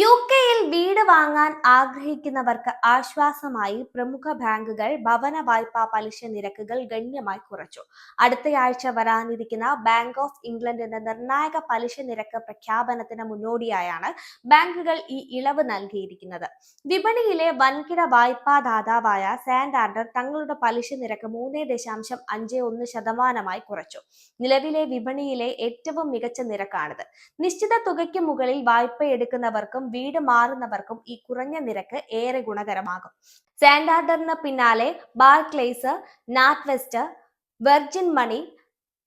U കെയിൽ വീട് വാങ്ങാൻ ആഗ്രഹിക്കുന്നവർക്ക് ആശ്വാസമായി പ്രമുഖ ബാങ്കുകൾ ഭവന വായ്പാ പലിശ നിരക്കുകൾ ഗണ്യമായി കുറച്ചു. അടുത്തയാഴ്ച വരാനിരിക്കുന്ന ബാങ്ക് ഓഫ് ഇംഗ്ലണ്ടിന്റെ നിർണായക പലിശ നിരക്ക് പ്രഖ്യാപനത്തിന് മുന്നോടിയായാണ് ബാങ്കുകൾ ഈ ഇളവ് നൽകിയിരിക്കുന്നത്. വിപണിയിലെ വൻകിട വായ്പാ ദാതാവായ സാൻഡാർഡർ തങ്ങളുടെ പലിശ നിരക്ക് മൂന്ന് ദശാംശം അഞ്ച് ഒന്ന് ശതമാനമായി കുറച്ചു. നിലവിലെ വിപണിയിലെ ഏറ്റവും മികച്ച നിരക്കാണിത്. നിശ്ചിത തുകയ്ക്ക് മുകളിൽ വായ്പ എടുക്കുന്നവർക്കും വീട് മാറുന്നവർക്കും ഈ കുറഞ്ഞ നിരക്ക് ഏറെ ഗുണകരമാകും. സാൻഡാർഡറിന് പിന്നാലെ Barclays NatWest Virgin Money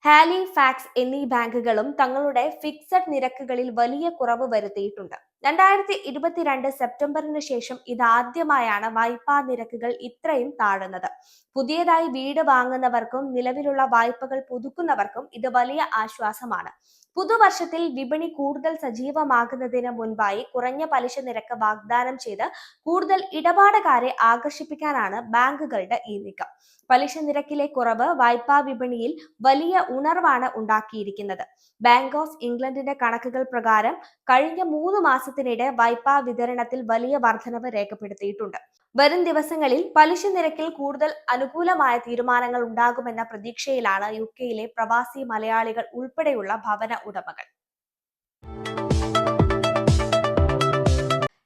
Halifax എന്നീ ബാങ്കുകളും തങ്ങളുടെ ഫിക്സഡ് നിരക്കുകളിൽ വലിയ കുറവ് വരുത്തിയിട്ടുണ്ട്. രണ്ടായിരത്തി ഇരുപത്തിരണ്ട് സെപ്റ്റംബറിന് ശേഷം ഇതാദ്യമായാണ് വായ്പാ നിരക്കുകൾ ഇത്രയും താഴുന്നത്. പുതിയതായി വീട് വാങ്ങുന്നവർക്കും നിലവിലുള്ള വായ്പകൾ പുതുക്കുന്നവർക്കും ഇത് വലിയ ആശ്വാസമാണ്. പുതുവർഷത്തിൽ വിപണി കൂടുതൽ സജീവമാകുന്നതിന് മുൻപായി കുറഞ്ഞ പലിശ നിരക്ക് വാഗ്ദാനം ചെയ്ത് കൂടുതൽ ഇടപാടുകാരെ ആകർഷിപ്പിക്കാനാണ് ബാങ്കുകളുടെ ഈ നീക്കം. പലിശ നിരക്കിലെ കുറവ് വായ്പാ വിപണിയിൽ വലിയ ഉണർവാണ് ഉണ്ടാക്കിയിരിക്കുന്നത്. ബാങ്ക് ഓഫ് ഇംഗ്ലണ്ടിന്റെ കണക്കുകൾ പ്രകാരം കഴിഞ്ഞ മൂന്ന് മാസത്തിനിടെ വായ്പാ വിതരണത്തിൽ വലിയ വർധനവ് രേഖപ്പെടുത്തിയിട്ടുണ്ട്. വരും ദിവസങ്ങളിൽ പലിശ നിരക്കിൽ കൂടുതൽ അനുകൂലമായ തീരുമാനങ്ങൾ ഉണ്ടാകുമെന്ന പ്രതീക്ഷയിലാണ് യു കെയിലെ പ്രവാസി മലയാളികൾ ഉൾപ്പെടെയുള്ള ഭവന ഉടമകൾ.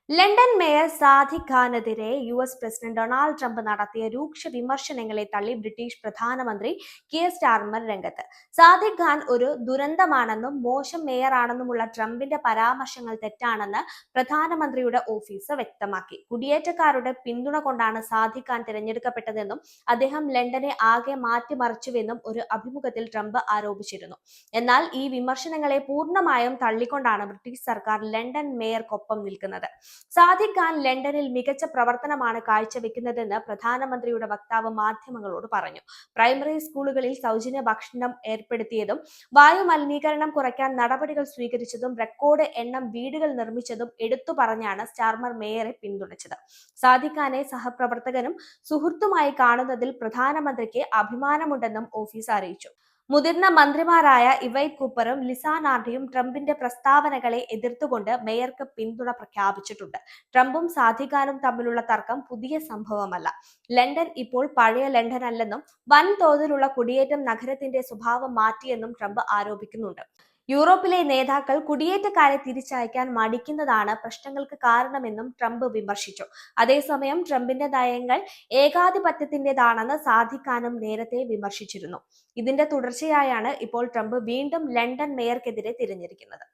London mayor Sadiq ഖാനെതിരെ U S president Donald Trump നടത്തിയ രൂക്ഷ വിമർശനങ്ങളെ തള്ളി ബ്രിട്ടീഷ് പ്രധാനമന്ത്രി കിയർ സ്റ്റാർമർ രംഗത്ത്. സാദിഖ് ഖാൻ ഒരു ദുരന്തമാണെന്നും മോശം മേയറാണെന്നുമുള്ള ട്രംപിന്റെ പരാമർശങ്ങൾ തെറ്റാണെന്ന് പ്രധാനമന്ത്രിയുടെ ഓഫീസ് വ്യക്തമാക്കി. കുടിയേറ്റക്കാരുടെ പിന്തുണ കൊണ്ടാണ് സാദിഖ് ഖാൻ തിരഞ്ഞെടുക്കപ്പെട്ടതെന്നും അദ്ദേഹം ലണ്ടനെ ആകെ മാറ്റിമറിച്ചുവെന്നും ഒരു അഭിമുഖത്തിൽ ട്രംപ് ആരോപിച്ചിരുന്നു. എന്നാൽ ഈ വിമർശനങ്ങളെ പൂർണമായും തള്ളിക്കൊണ്ടാണ് ബ്രിട്ടീഷ് സർക്കാർ ലണ്ടൻ മേയർക്കൊപ്പം നിൽക്കുന്നത്. സാദിഖ് ഖാൻ ലണ്ടനിൽ മികച്ച പ്രവർത്തനമാണ് കാഴ്ചവെക്കുന്നതെന്ന് പ്രധാനമന്ത്രിയുടെ വക്താവ് മാധ്യമങ്ങളോട് പറഞ്ഞു. പ്രൈമറി സ്കൂളുകളിൽ സൗജന്യ ഭക്ഷണം ഏർപ്പെടുത്തിയതും വായു മലിനീകരണം കുറയ്ക്കാൻ നടപടികൾ സ്വീകരിച്ചതും റെക്കോർഡ് എണ്ണം വീടുകൾ നിർമ്മിച്ചതും എടുത്തു പറഞ്ഞാണ് സ്റ്റാർമർ മേയറെ പിന്തുണച്ചത്. സാദിഖ് ഖാനെ സഹപ്രവർത്തകനും സുഹൃത്തുമായി കാണുന്നതിൽ പ്രധാനമന്ത്രിക്ക് അഭിമാനമുണ്ടെന്നും ഓഫീസ് അറിയിച്ചു. മുതിർന്ന മന്ത്രിമാരായ ഇവൈ കൂപ്പറും ലിസാനാർഡിയും ട്രംപിന്റെ പ്രസ്താവനകളെ എതിർത്തുകൊണ്ട് മേയർക്ക് പിന്തുണ പ്രഖ്യാപിച്ചിട്ടുണ്ട്. ട്രംപും സാധികാനും തമ്മിലുള്ള തർക്കം പുതിയ സംഭവമല്ല. ലണ്ടൻ ഇപ്പോൾ പഴയ ലണ്ടൻ അല്ലെന്നും വൻതോതിലുള്ള കുടിയേറ്റം നഗരത്തിന്റെ സ്വഭാവം മാറ്റിയെന്നും ട്രംപ് ആരോപിക്കുന്നുണ്ട്. യൂറോപ്പിലെ നേതാക്കൾ കുടിയേറ്റക്കാരെ തിരിച്ചയക്കാൻ മടിക്കുന്നതാണ് പ്രശ്നങ്ങൾക്ക് കാരണമെന്നും ട്രംപ് വിമർശിച്ചു. അതേസമയം ട്രംപിന്റെ നയങ്ങൾ ഏകാധിപത്യത്തിന്റേതാണെന്ന് സാധിക്കാനും നേരത്തെ വിമർശിച്ചിരുന്നു. ഇതിന്റെ തുടർച്ചയായാണ് ഇപ്പോൾ ട്രംപ് വീണ്ടും ലണ്ടൻ മേയർക്കെതിരെ തിരഞ്ഞെടുക്കുന്നത്.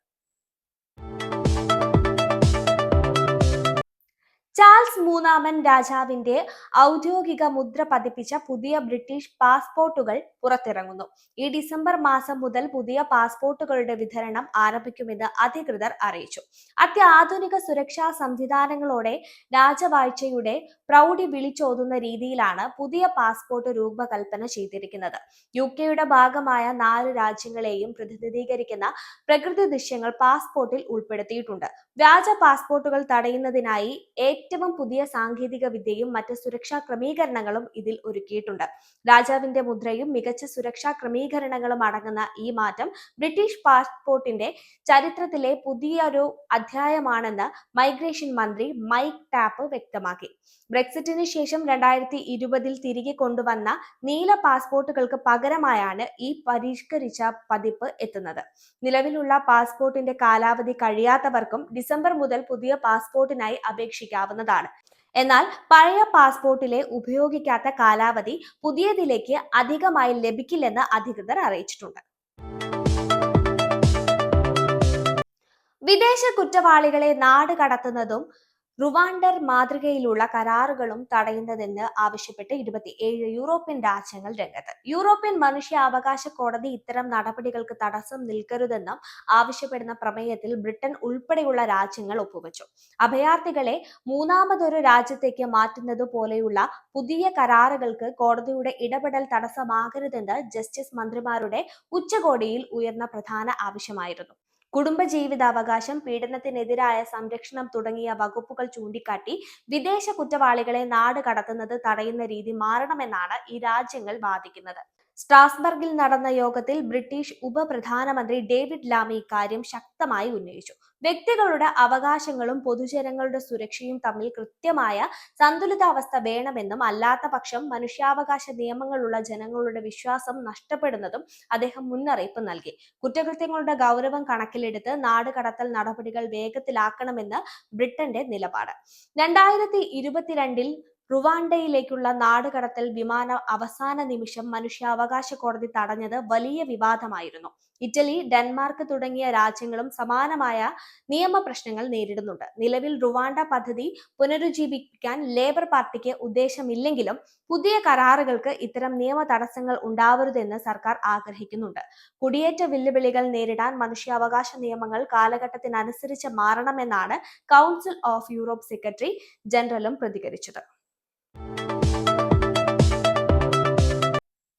ചാൾസ് മൂന്നാമൻ രാജാവിന്റെ ഔദ്യോഗിക മുദ്ര പതിപ്പിച്ച പുതിയ ബ്രിട്ടീഷ് പാസ്പോർട്ടുകൾ പുറത്തിറങ്ങുന്നു. ഈ ഡിസംബർ മാസം മുതൽ പുതിയ പാസ്പോർട്ടുകളുടെ വിതരണം ആരംഭിക്കുമെന്ന് അധികൃതർ അറിയിച്ചു. അത്യാധുനിക സുരക്ഷാ സംവിധാനങ്ങളോടെ രാജവാഴ്ചയുടെ പ്രൗഢി വിളിച്ചോതുന്ന രീതിയിലാണ് പുതിയ പാസ്പോർട്ട് രൂപകൽപ്പന ചെയ്തിരിക്കുന്നത്. യു കെയുടെ ഭാഗമായ നാല് രാജ്യങ്ങളെയും പ്രതിനിധീകരിക്കുന്ന പ്രകൃതി ദൃശ്യങ്ങൾ പാസ്പോർട്ടിൽ ഉൾപ്പെടുത്തിയിട്ടുണ്ട്. വ്യാജ പാസ്പോർട്ടുകൾ തടയുന്നതിനായി ഏറ്റവും പുതിയ സാങ്കേതിക വിദ്യയും മറ്റ് സുരക്ഷാ ക്രമീകരണങ്ങളും ഇതിൽ ഒരുക്കിയിട്ടുണ്ട്. രാജാവിന്റെ മുദ്രയും മികച്ച സുരക്ഷാ ക്രമീകരണങ്ങളും അടങ്ങുന്ന ഈ മാറ്റം ബ്രിട്ടീഷ് പാസ്പോർട്ടിന്റെ ചരിത്രത്തിലെ പുതിയൊരു അധ്യായമാണെന്ന് മൈഗ്രേഷൻ മന്ത്രി മൈക്ക് ടാപ്പ് വ്യക്തമാക്കി. ബ്രെക്സിറ്റിന് ശേഷം രണ്ടായിരത്തി ഇരുപതിൽ തിരികെ കൊണ്ടുവന്ന നീല പാസ്പോർട്ടുകൾക്ക് പകരമായാണ് ഈ പരിഷ്കരിച്ച പതിപ്പ് എത്തുന്നത്. നിലവിലുള്ള പാസ്പോർട്ടിന്റെ കാലാവധി കഴിയാത്തവർക്കും ഡിസംബർ മുതൽ പുതിയ പാസ്പോർട്ടിനായി അപേക്ഷിക്കാവുന്നതാണ് എന്നാൽ പഴയ പാസ്പോർട്ടിലെ ഉപയോഗിക്കാത്ത കാലാവധി പുതിയതിലേക്ക് അധികമായി ലഭിക്കില്ലെന്ന് അധികൃതർ അറിയിച്ചിട്ടുണ്ട്. വിദേശ കുറ്റവാളികളെ നാട് കടത്തുന്നതും റുവാണ്ടർ മാതൃകയിലുള്ള കരാറുകളും തടയുന്നതെന്ന് ആവശ്യപ്പെട്ട് ഇരുപത്തിയേഴ് യൂറോപ്യൻ രാജ്യങ്ങൾ രംഗത്ത്. യൂറോപ്യൻ മനുഷ്യാവകാശ കോടതി ഇത്തരം നടപടികൾക്ക് തടസ്സം നിൽക്കരുതെന്നും ആവശ്യപ്പെടുന്ന പ്രമേയത്തിൽ ബ്രിട്ടൻ ഉൾപ്പെടെയുള്ള രാജ്യങ്ങൾ ഒപ്പുവച്ചു. അഭയാർത്ഥികളെ മൂന്നാമതൊരു രാജ്യത്തേക്ക് മാറ്റുന്നത് പോലെയുള്ള പുതിയ കരാറുകൾക്ക് കോടതിയുടെ ഇടപെടൽ തടസ്സമാകരുതെന്ന് ജസ്റ്റിസ് മന്ത്രിമാരുടെ ഉച്ചകോടിയിൽ ഉയർന്ന പ്രധാന ആവശ്യമായിരുന്നു. കുടുംബജീവിതാവകാശം പീഡനത്തിനെതിരായ സംരക്ഷണം തുടങ്ങിയ വകുപ്പുകൾ ചൂണ്ടിക്കാട്ടി വിദേശ കുറ്റവാളികളെ നാട് കടത്തുന്നത് തടയുന്ന രീതി മാറണമെന്നാണ് ഈ രാജ്യങ്ങൾ വാദിക്കുന്നത്. സ്ട്രാസ്ബർഗിൽ നടന്ന യോഗത്തിൽ ബ്രിട്ടീഷ് ഉപപ്രധാനമന്ത്രി ഡേവിഡ് ലാമി ഇക്കാര്യം ശക്തമായി ഉന്നയിച്ചു. വ്യക്തികളുടെ അവകാശങ്ങളും പൊതുജനങ്ങളുടെ സുരക്ഷയും തമ്മിൽ കൃത്യമായ സന്തുലിതാവസ്ഥ വേണമെന്നും അല്ലാത്ത പക്ഷം മനുഷ്യാവകാശ നിയമങ്ങളുള്ള ജനങ്ങളുടെ വിശ്വാസം നഷ്ടപ്പെടുന്നതും അദ്ദേഹം മുന്നറിയിപ്പ് നൽകി. കുറ്റകൃത്യങ്ങളുടെ ഗൗരവം കണക്കിലെടുത്ത് നാട് കടത്തൽ നടപടികൾ വേഗത്തിലാക്കണമെന്ന് ബ്രിട്ടന്റെ നിലപാട്. രണ്ടായിരത്തി ഇരുപത്തിരണ്ടിൽ റുവാണ്ടയിലേക്കുള്ള നാടുകടത്തൽ വിമാന അവസാന നിമിഷം മനുഷ്യാവകാശ കോടതി തടഞ്ഞത് വലിയ വിവാദമായിരുന്നു. ഇറ്റലി ഡെൻമാർക്ക് തുടങ്ങിയ രാജ്യങ്ങളും സമാനമായ നിയമ പ്രശ്നങ്ങൾ നേരിടുന്നുണ്ട്. നിലവിൽ റുവാണ്ട പദ്ധതി പുനരുജ്ജീവിപ്പിക്കാൻ ലേബർ പാർട്ടിക്ക് ഉദ്ദേശമില്ലെങ്കിലും പുതിയ കരാറുകൾക്ക് ഇത്തരം നിയമ തടസ്സങ്ങൾ ഉണ്ടാവരുതെന്ന് സർക്കാർ ആഗ്രഹിക്കുന്നുണ്ട്. കുടിയേറ്റ വെല്ലുവിളികൾ നേരിടാൻ മനുഷ്യാവകാശ നിയമങ്ങൾ കാലഘട്ടത്തിനനുസരിച്ച് മാറണമെന്നാണ് കൗൺസിൽ ഓഫ് യൂറോപ്പ് സെക്രട്ടറി ജനറലും പ്രതികരിച്ചത്.